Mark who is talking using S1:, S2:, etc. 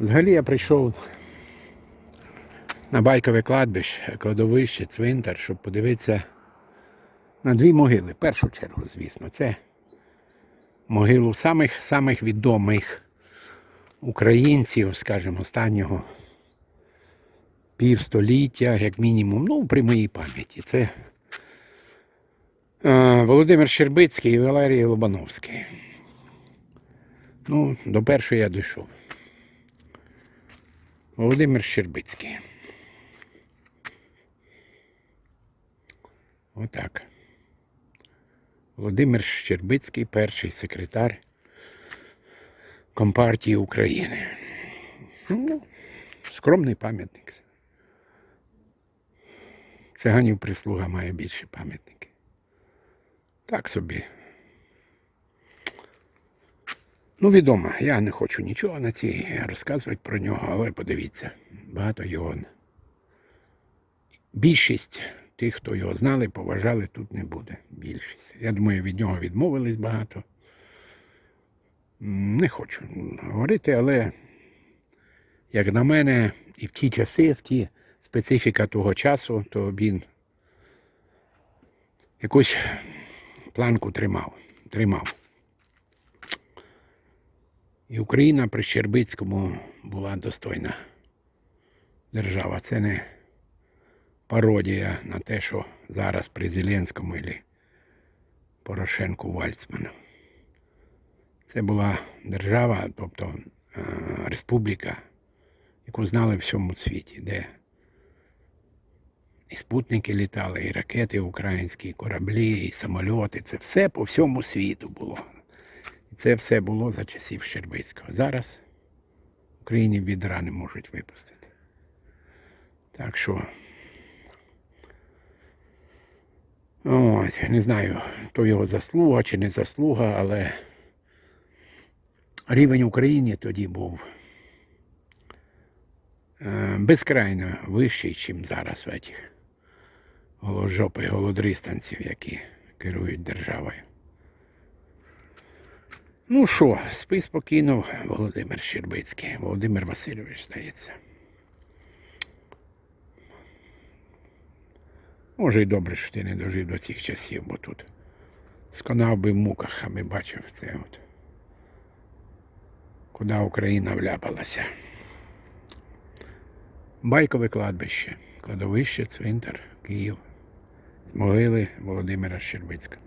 S1: Взагалі я прийшов на байкове кладбище, кладовище, цвинтар, щоб подивитися на дві могили. В першу чергу, звісно, це могилу самих самих відомих українців, скажімо, останнього півстоліття, як мінімум, ну, при моїй пам'яті. Це е, Володимир Щербицький і Валерій Лобановський. Ну, до першої я дійшов. Володимир Щербицький. Отак. Володимир Щербицький, перший секретар Компартії України. Ну, скромний пам'ятник. Циганів прислуга має більше пам'ятники. Так собі. Ну, відомо, я не хочу нічого на цій розказувати про нього, але подивіться, багато його. Більшість тих, хто його знали, поважали, тут не буде. Більшість. Я думаю, від нього відмовились багато. Не хочу говорити, але, як на мене, і в ті часи, в ті специфіка того часу, то він якусь планку тримав. тримав. І Україна при Щербицькому була достойна держава. Це не пародія на те, що зараз при Зеленському і Порошенку Вальцману. Це була держава, тобто е, республіка, яку знали в всьому світі, де і спутники літали, і ракети українські, і кораблі, і самольоти. Це все по всьому світу було. Це все було за часів Щербицького. Зараз в Україні відра не можуть випустити. Так що. Ось, не знаю, то його заслуга чи не заслуга, але рівень України тоді був е, безкрайно вищий, ніж зараз в цих голожопих голодристанців, які керують державою. Ну що, спи спокійно, Володимир Щербицький, Володимир Васильович, здається. Може й добре, що ти не дожив до цих часів, бо тут сконав би в муках, аби бачив це от. Куди Україна вляпалася. Байкове кладбище, кладовище, цвинтар, Київ, могили Володимира Щербицького.